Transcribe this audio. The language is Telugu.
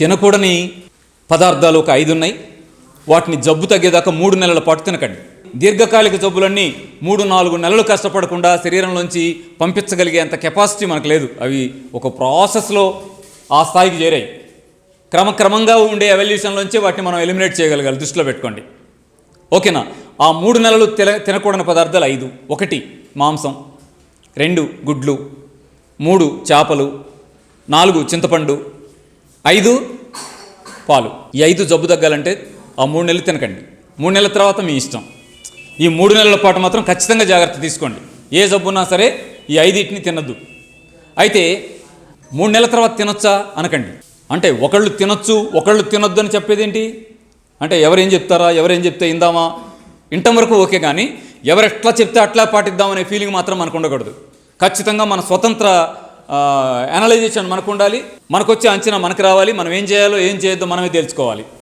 తినకూడని పదార్థాలు ఒక ఐదు ఉన్నాయి వాటిని జబ్బు తగ్గేదాకా మూడు నెలల పాటు తినకండి. దీర్ఘకాలిక జబ్బులన్నీ మూడు నాలుగు నెలలు కష్టపడకుండా శరీరంలోంచి పంపించగలిగేంత కెపాసిటీ మనకు లేదు. అవి ఒక ప్రాసెస్లో ఆ స్థాయికి చేరాయి. క్రమక్రమంగా ఉండే ఎవల్యూషన్లోంచి వాటిని మనం ఎలిమినేట్ చేయగలగాలి. దృష్టిలో పెట్టుకోండి. ఓకేనా? ఆ మూడు నెలలు తిన తినకూడని పదార్థాలు ఐదు. ఒకటి మాంసం. రెండు గుడ్లు. మూడు చేపలు. నాలుగు చింతపండు. ఐదు పాలు. ఈ ఐదు జబ్బు తగ్గాలంటే ఆ మూడు నెలలు తినకండి. మూడు నెలల తర్వాత మీ ఇష్టం. ఈ మూడు నెలల పాటు మాత్రం ఖచ్చితంగా జాగ్రత్త తీసుకోండి. ఏ జబ్బున్నా సరే ఈ ఐదింటిని తినద్దు. అయితే మూడు నెలల తర్వాత తినొచ్చా అనకండి. అంటే ఒకళ్ళు తినొచ్చు ఒకళ్ళు తినొద్దు అని చెప్పేదేంటి? అంటే ఎవరేం చెప్తారా ఎవరేం చెప్తే ఇందామా ఇంటం వరకు ఓకే కానీ ఎవరు ఎట్లా చెప్తే అట్లా పాటిద్దామనే ఫీలింగ్ మాత్రం మనకు ఉండకూడదు. ఖచ్చితంగా మన స్వతంత్ర అనలైజేషన్ మనకు ఉండాలి మనకు వచ్చే అంచనా మనకు రావాలి. మనం ఏం చేయాలో ఏం చేయొద్దో మనమే తెలుసుకోవాలి.